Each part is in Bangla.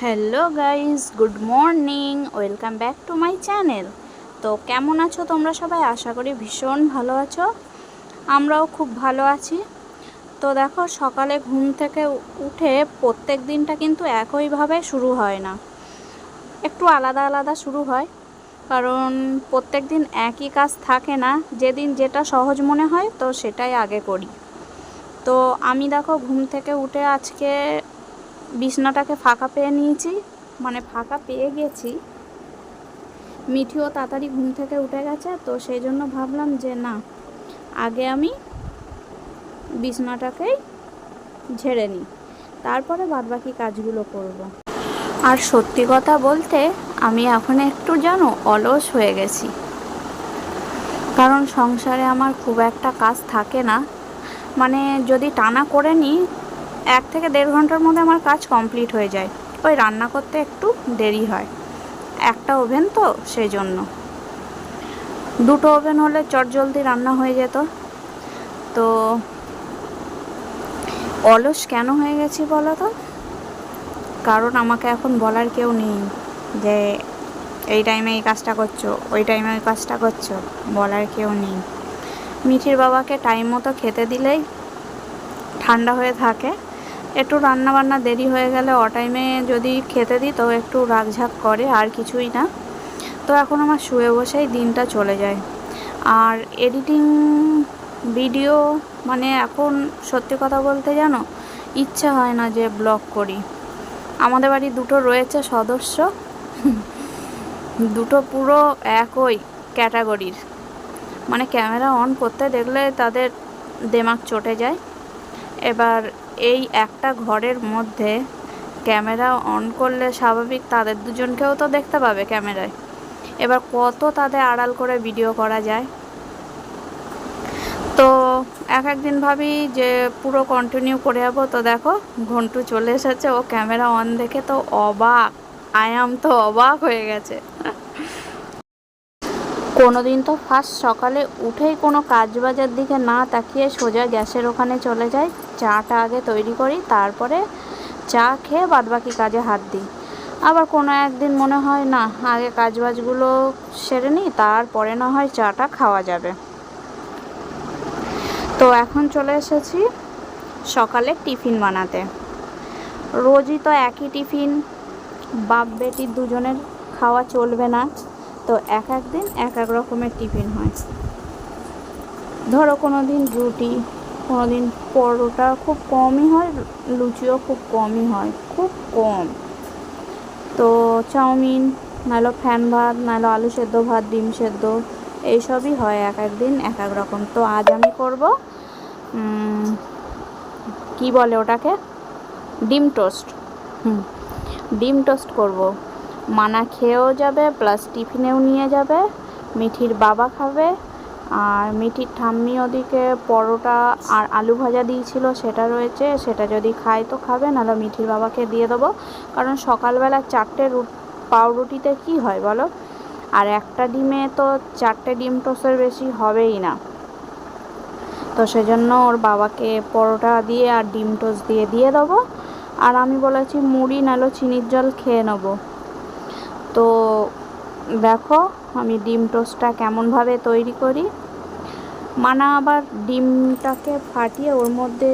Hello guys good morning, welcome back to my channel. তো কেমন আছো তোমরা সবাই? আশা করি ভীষণ ভালো আছো। আমরাও খুব ভালো আছি। তো দেখো, সকালে ঘুম থেকে উঠে প্রত্যেক দিনটা কিন্তু একইভাবে শুরু হয় না। একটু আলাদা আলাদা শুরু হয়। কারণ প্রত্যেক দিন একই কাজ থাকে না। যেদিন যেটা সহজ মনে হয়, তো সেটাই আগে করি। তো আমি দেখো, ঘুম থেকে উঠে আজকে বিছনাটাকে ফাঁকা পেয়ে নিয়েছি মানে ফাঁকা পেয়ে গেছি। মিঠিও তাড়াতাড়ি ঘুম থেকে উঠে গেছে, তো সেই জন্য ভাবলাম যে না, আগে আমি বিছনাটাকেই ঝেড়ে নিই, তারপরে বাদবাকি কাজগুলো করব। আর সত্যি কথা বলতে, আমি এখন একটু জানো অলস হয়ে গেছি। কারণ সংসারে আমার খুব একটা কাজ থাকে না। মানে যদি টানা করে নিই এক থেকে দেড় ঘণ্টার মধ্যে আমার কাজ কমপ্লিট হয়ে যায়। ওই রান্না করতে একটু দেরি হয়। একটা ওভেন তো সেই জন্য দুটো ওভেন হলে চটজলদি রান্না হয়ে যেত। তো অলস কেন হয়ে গেছি বলো তো? কারণ আমাকে এখন বলার কেউ নেই যে, এই টাইমে এই কাজটা করছ, ওই টাইমে ওই কাজটা করছ। বলার কেউ নেই। মিঠির বাবাকে টাইম মতো খেতে দিলেই ঠান্ডা হয়ে থাকে। একটু রান্না বান্না দেরি হয়ে গেলে অ টাইমে যদি খেতে দিই, তো একটু রাগঝাক করে, আর কিছুই না। তো এখন আমার শুয়ে বসেই দিনটা চলে যায়। আর এডিটিং ভিডিও মানে এখন সত্যি কথা বলতে জানো, ইচ্ছা হয় না যে ব্লগ করি। আমাদের বাড়ি দুটো রয়েছে সদস্য। দুটো পুরো একই ক্যাটাগরির মানে ক্যামেরা অন করতে দেখলে তাদের দেমাগ চটে যায়। এবার এই একটা ঘরের মধ্যে ক্যামেরা অন করলে স্বাভাবিক তাদের দুজনকেও তো দেখতে পাবে ক্যামেরায়। এবার কত তাদের আড়াল করে ভিডিও করা যায়? তো এক একদিন ভাবি যে পুরো কন্টিনিউ করে যাব তো দেখো, ঘন্টু চলে এসেছে, ও ক্যামেরা অন দেখে তো অবাক। আয়াম তো অবাক হয়ে গেছে। কোনো দিন তো ফার্স্ট সকালে উঠেই কোনো কাজ বাজার দিকে না তাকিয়ে সোজা গ্যাসের ওখানে চলে যাই, চাটা আগে তৈরি করি, তারপরে চা খেয়ে বাদবাকি কাজে হাত দিই। আবার কোনো একদিন মনে হয়, না, আগে কাজবাজগুলো সেরে নিই, তারপরে না হয় চাটা খাওয়া যাবে। তো এখন চলে এসেছি সকালে টিফিন বানাতে। রোজই তো একই টিফিন বাপ বেটির দুজনের খাওয়া চলবে না। তো এক এক দিন এক এক রকমের টিফিন হয়। ধরো কোনো দিন রুটি কোনো দিন পরোটা খুব কমই হয়, লুচিও খুব কমই হয়, খুব কম। তো চাউমিন নাহলে ফ্যান ভাত নাহলে আলু সেদ্ধ ভাত, ডিম সেদ্ধ, এইসবই হয় এক এক দিন এক এক রকম। তো আজ আমি করব কি বলে ওটাকে? ডিম টোস্ট। হুম, ডিম টোস্ট করব। মানা খেয়েও যাবে প্লাস টিফিনেও নিয়ে যাবে, মিঠির বাবা খাবে, আর মিঠির ঠাম্মি ওদিকে পরোটা আর আলু ভাজা দিয়েছিল, সেটা রয়েছে, সেটা যদি খায় তো খাবে, নাহলে মিঠির বাবাকে দিয়ে দেবো। কারণ সকালবেলা চারটে রু পাউরুটিতে কি হয় বলো? আর একটা ডিমে তো চারটে ডিম টোস্টের বেশি হবেই না। তো সেজন্য ওর বাবাকে পরোটা দিয়ে আর ডিম টোস্ট দিয়ে দিয়ে দেবো। আর আমি বলেছি মুড়ি নালো চিনির জল খেয়ে নেব। তো দেখো আমি ডিম টোস্টটা কেমনভাবে তৈরি করি। মানা আবার ডিমটাকে ফাটিয়ে ওর মধ্যে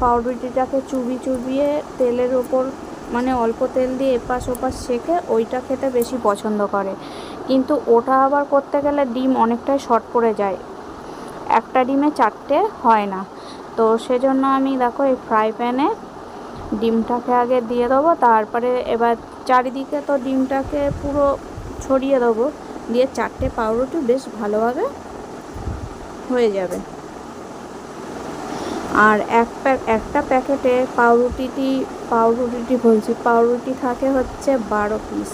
পাউরুটিটাকে চুবি চুবিয়ে তেলের ওপর মানে অল্প তেল দিয়ে এপাশ ওপাশ শেখে ওইটা খেতে বেশি পছন্দ করে। কিন্তু ওটা আবার করতে গেলে ডিম অনেকটাই শর্ট পড়ে যায়। একটা ডিমে চারটে হয় না। তো সেজন্য আমি দেখো এই ফ্রাই প্যানে ডিমটাকে আগে দিয়ে দেবো, তারপরে এবার চারিদিকে তো ডিমটাকে পুরো ছড়িয়ে দেবো। দিয়ে চারটে পাউরুটি বেশ ভালোভাবে হয়ে যাবে। আর এক প্যাক, একটা প্যাকেটে পাউরুটিটি পাউরুটিটি বলছি, পাউরুটি থাকে হচ্ছে বারো পিস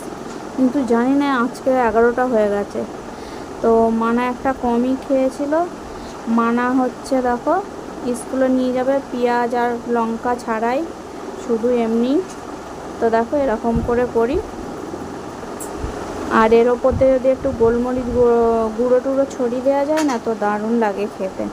কিন্তু জানি না আজকে এগারোটা হয়ে গেছে। তো মানা একটা কমই খেয়েছিল। মানা হচ্ছে দেখো, স্কুলে নিয়ে যাবে পেঁয়াজ আর লঙ্কা ছাড়াই। শুধু এমনি তো দেখো এরকম করে করি। আর এর ওপরতে যদি একটু গোলমরিচ গুঁড়ো টুড়ো ছড়িয়ে দেওয়া যায় না, তো দারুণ লাগে খেতে।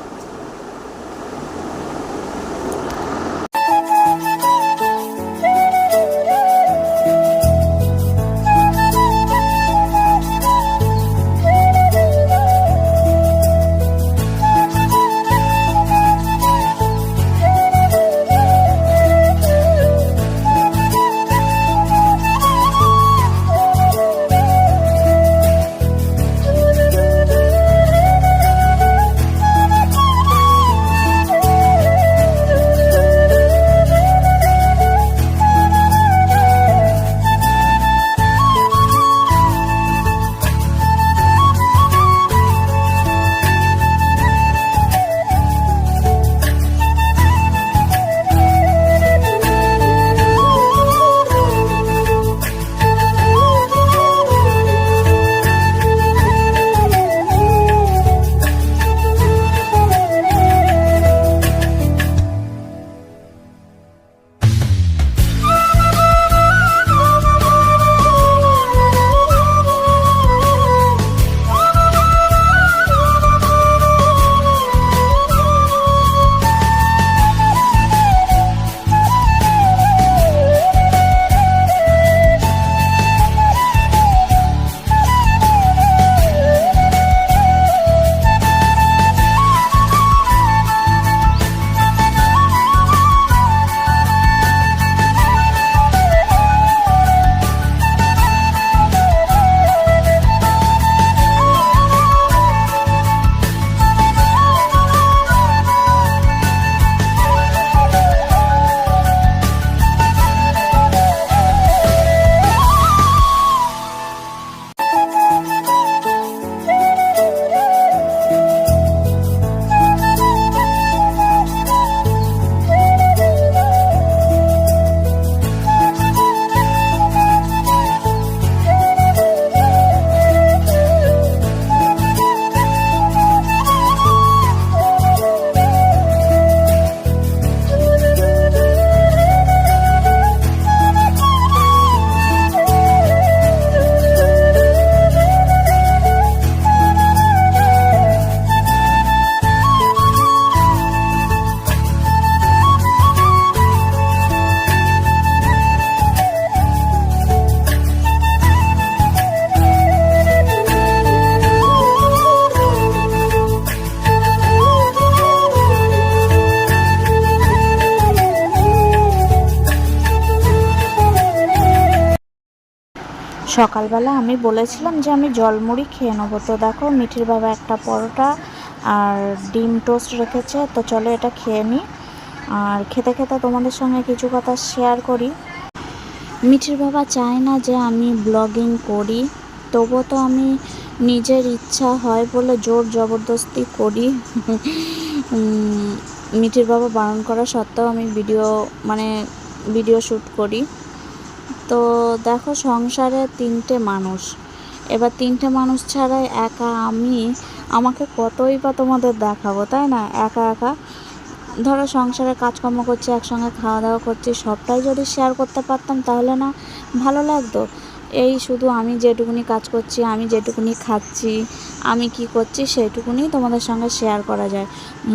সকালবেলা আমি বলেছিলাম যে আমি জলমুড়ি খেয়ে নেব। তো দেখো, মিঠির বাবা একটা পরোটা আর ডিম টোস্ট রেখেছে। তো চলো এটা খেয়ে নিই আর খেতে খেতে তোমাদের সঙ্গে কিছু কথা শেয়ার করি। মিঠির বাবা চায় না যে আমি ব্লগিং করি। তবুও তো আমি নিজের ইচ্ছা হয় বলে জোর জবরদস্তি করি। মিঠির বাবা বারণ করা সত্ত্বেও আমি ভিডিও মানে ভিডিও শ্যুট করি। তো দেখো সংসারে তিনটে মানুষ। এবার তিনটে মানুষ ছাড়াই একা আমি আমাকে কতই বা তোমাদের দেখাবো, তাই না? একা একা। ধরো সংসারে কাজকর্ম করছি, একসঙ্গে খাওয়া দাওয়া করছি, সবটাই যদি শেয়ার করতে পারতাম তাহলে না, ভালো লাগতো। এই শুধু আমি যেটুকুনি কাজ করছি, আমি যেটুকুনি খাচ্ছি, আমি কি করছি সেইটুকুনি তোমাদের সঙ্গে শেয়ার করা যায়।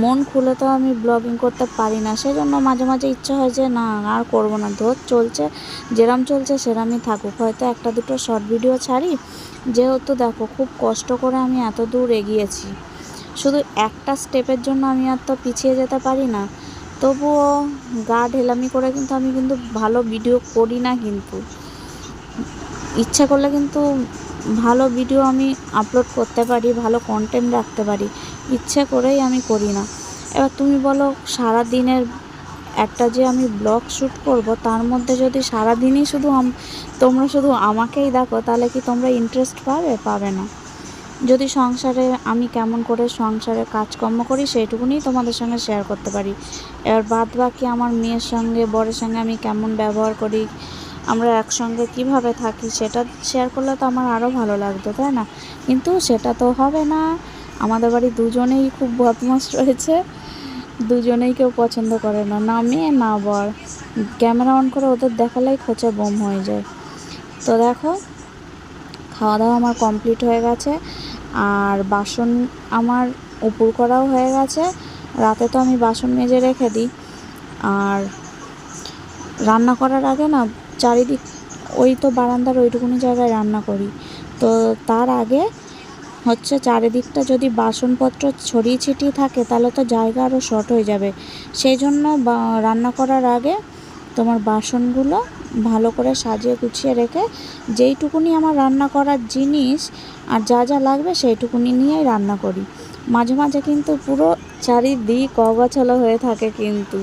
মন খুলে তো আমি ব্লগিং করতে পারি না সেই জন্য মাঝে মাঝে ইচ্ছা হয় যে না, আর করব না। ধর চলছে, যেরাম চলছে সেরামই থাকুক। হয়তো একটা দুটো শর্ট ভিডিও ছাড়ি, যেহেতু দেখো খুব কষ্ট করে আমি এত দূর এগিয়েছি। শুধু একটা স্টেপের জন্য আমি আর তো পিছিয়ে যেতে পারি না। তবুও গা ঢেলামি করে কিন্তু আমি কিন্তু ভালো ভিডিও করি না কিন্তু। ইচ্ছা করলে কিন্তু ভালো ভিডিও আমি আপলোড করতে পারি, ভালো কন্টেন্ট রাখতে পারি। ইচ্ছে করেই আমি করি না। এবার তুমি বলো সারা দিনের একটা যে আমি ব্লগ শ্যুট করব, তার মধ্যে যদি সারা দিনই শুধু তোমরা শুধু আমাকেই দেখো, তাহলে কি তোমরা ইন্টারেস্ট পাবে পাবে না। যদি সংসারে আমি কেমন করে সংসারে কাজকর্ম করি সেইটুকুনি তোমাদের সঙ্গে শেয়ার করতে পারি। এবার বাদ বাকি আমার মেয়ের সঙ্গে, বরের সঙ্গে আমি কেমন ব্যবহার করি আমরা একসঙ্গে কীভাবে থাকি সেটা শেয়ার করলে তো আমার আরও ভালো লাগতো, তাই না? কিন্তু সেটা তো হবে না। আমাদের বাড়ি দুজনেই খুব বদমাস রয়েছে। দুজনেই কেউ পছন্দ করে না। না মেয়ে, না বর। ক্যামেরা অন করে ওদের দেখালেই খোঁচা বোম হয়ে যায়। তো দেখো খাওয়া দাওয়া আমার কমপ্লিট হয়ে গেছে। আর বাসন আমার উপুর করাও হয়ে গেছে। রাতে তো আমি বাসন মেজে রেখে দিই। আর রান্না করার আগে না চারিদিক, ওই তো বারান্দার ওইটুকুনি জায়গায় রান্না করি। তো তার আগে হচ্ছে চারিদিকটা যদি বাসনপত্র ছড়িয়ে ছিটিয়ে থাকে, তাহলে তো জায়গা আরও শর্ট হয়ে যাবে। সেই জন্য রান্না করার আগে তোমার বাসনগুলো ভালো করে সাজিয়ে গুছিয়ে রেখে, যেইটুকুনি আমার রান্না করার জিনিস আর যা যা লাগবে সেইটুকুনি নিয়েই রান্না করি। মাঝে মাঝে কিন্তু পুরো চারিদিক অগোছালো হয়ে থাকে কিন্তু।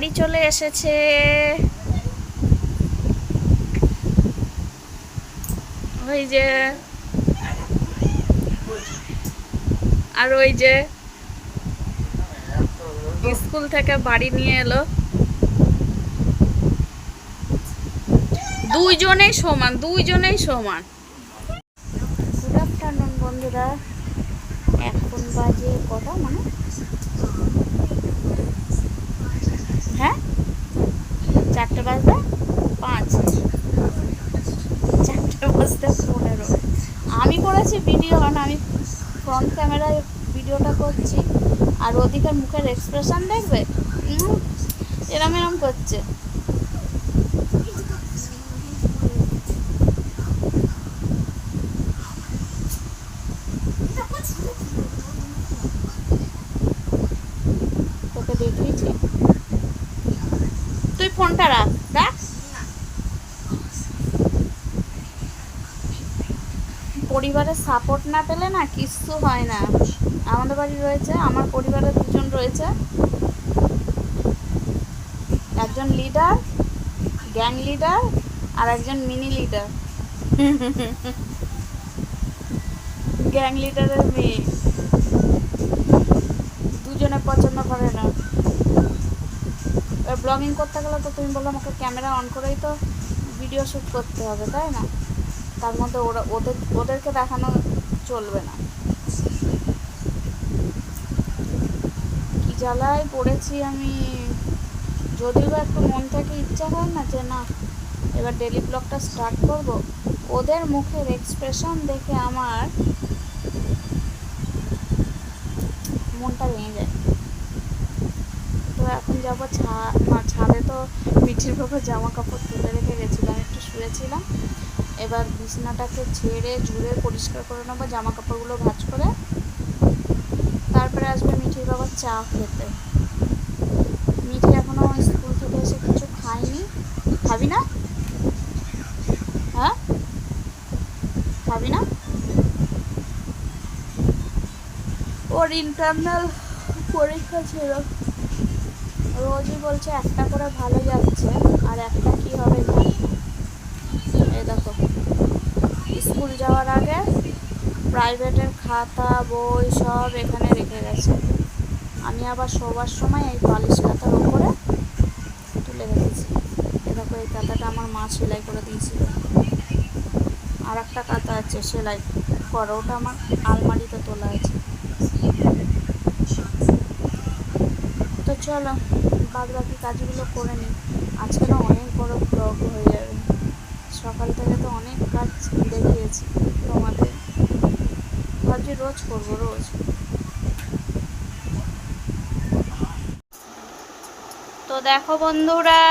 বাড়ি চলে এসেছে। ওই যে, আর ওই যে, স্কুল থেকে বাড়ি নিয়ে এলো। দুইজনেই সমান দুইজনেই সমান। গুড আফটারনুন বন্ধুরা। এখন বাজে কটা মানে? হ্যাঁ? চারটে বাজতে পাঁচ। চারটে বাজতে পনেরো। আমি করেছি ভিডিও, কারণ আমি ফ্রন্ট ক্যামেরায় ভিডিওটা করছি। আর ওদিকের মুখের এক্সপ্রেশন দেখবে? এরম এরম করছে তোকে দেখিয়েছি তুই ফোনটা রাখ রাখ পরিবারের সাপোর্ট না পেলে না কিচ্ছু হয় না। আমাদের বাড়ি রয়েছে, আমার পরিবারের দুজন রয়েছে। একজন লিডার গ্যাং লিডার আর একজন মিনি লিডার গ্যাং লিডারের মেয়ে। দুজনে পছন্দ করে না। ব্লগিং করতে গেলে তো তুমি বলল আমাকে ক্যামেরা অন করেই তো ভিডিও শ্যুট করতে হবে, তাই না? তার মধ্যে ওরা ওদের ওদেরকে দেখানো চলবে না। কি জ্বালায় পড়েছি আমি। যদিও বা একটু মন থেকে ইচ্ছা হয় না যে না, এবার ডেলি ব্লগটা স্টার্ট করব, ওদের মুখের এক্সপ্রেশন দেখে আমার মনটা ভেঙে যায়। তো এখন যাব ছাদে তো মিঠির বাবা জামা কাপড় তুলে রেখে গেছিলাম, একটু শুয়েছিলাম। এবার বিছনাটাকে ঝেড়ে ঝুড়ে পরিষ্কার করে নেব জামা কাপড়গুলো ভাজ করে। তারপরে আসবে মিঠির বাবার চা খেতে। মিঠি এখনও স্কুল থেকে এসে কিছু খাইনি খাবি না? হ্যাঁ? খাবি না? ওর ইন্টারনাল পরীক্ষা ছিল। রোজই বলছে একটা করে ভালো যাচ্ছে, আর একটা কি হবে জানি। এই দেখো। স্কুল যাওয়ার আগে প্রাইভেটের খাতা, বই সব এখানে রেখে গেছে। আমি আবার শোবার সময় এই পালিশ খাতার ওপরে তুলে রেখেছি। এ দেখো, এই খাতাটা আমার মা সেলাই করে দিয়েছিল। আর একটা কাতা আছে, সেলাই। করো, ওটা আমার আলমারিতে তোলা আছে। তো চলো বাদ বাকি কাজগুলো করে নিই। আজকে না অনেক বড় ব্লগ হয়ে যাবে। সকাল থেকে তো অনেক কাজ দেখিয়েছি তোমাদের। ভাবছি রোজ করব, রোজ। তো দেখো বন্ধুরা,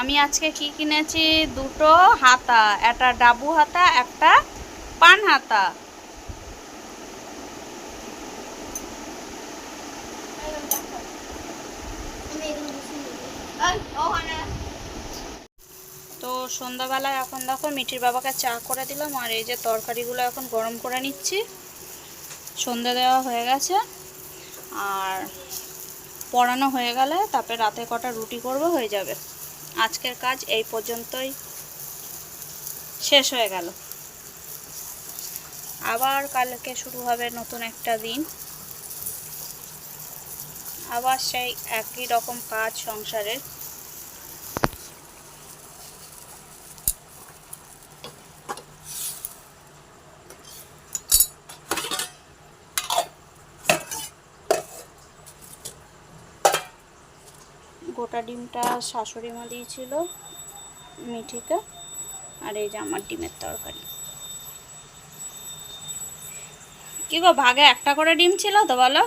আমি আজকে কি কিনেছি? দুটো হাতা, একটা ডাবু হাতা, একটা পান হাতা। তো সন্ধ্যাবেলায় এখন দেখো মিঠির বাবাকে চা করে দিলাম, আর এই যে তরকারিগুলো এখন গরম করে নিচ্ছি। সন্ধে দেওয়া হয়ে গেছে, আর পড়ানো হয়ে গেলে তারপরে রাতে কটা রুটি করব হয়ে যাবে। আজকের কাজ এই পর্যন্তই, শেষ হয়ে গেল। আবার কালকে শুরু হবে নতুন একটা দিন। আবার সেই একই রকম কাজ সংসারের। ডিমটা শাশুড়ি মা দিয়েছিল মিঠিকা, আর এই যে আমার ডিমের তরকারি। কি গো, ভাগে একটা করে ডিম ছিল তো বলো?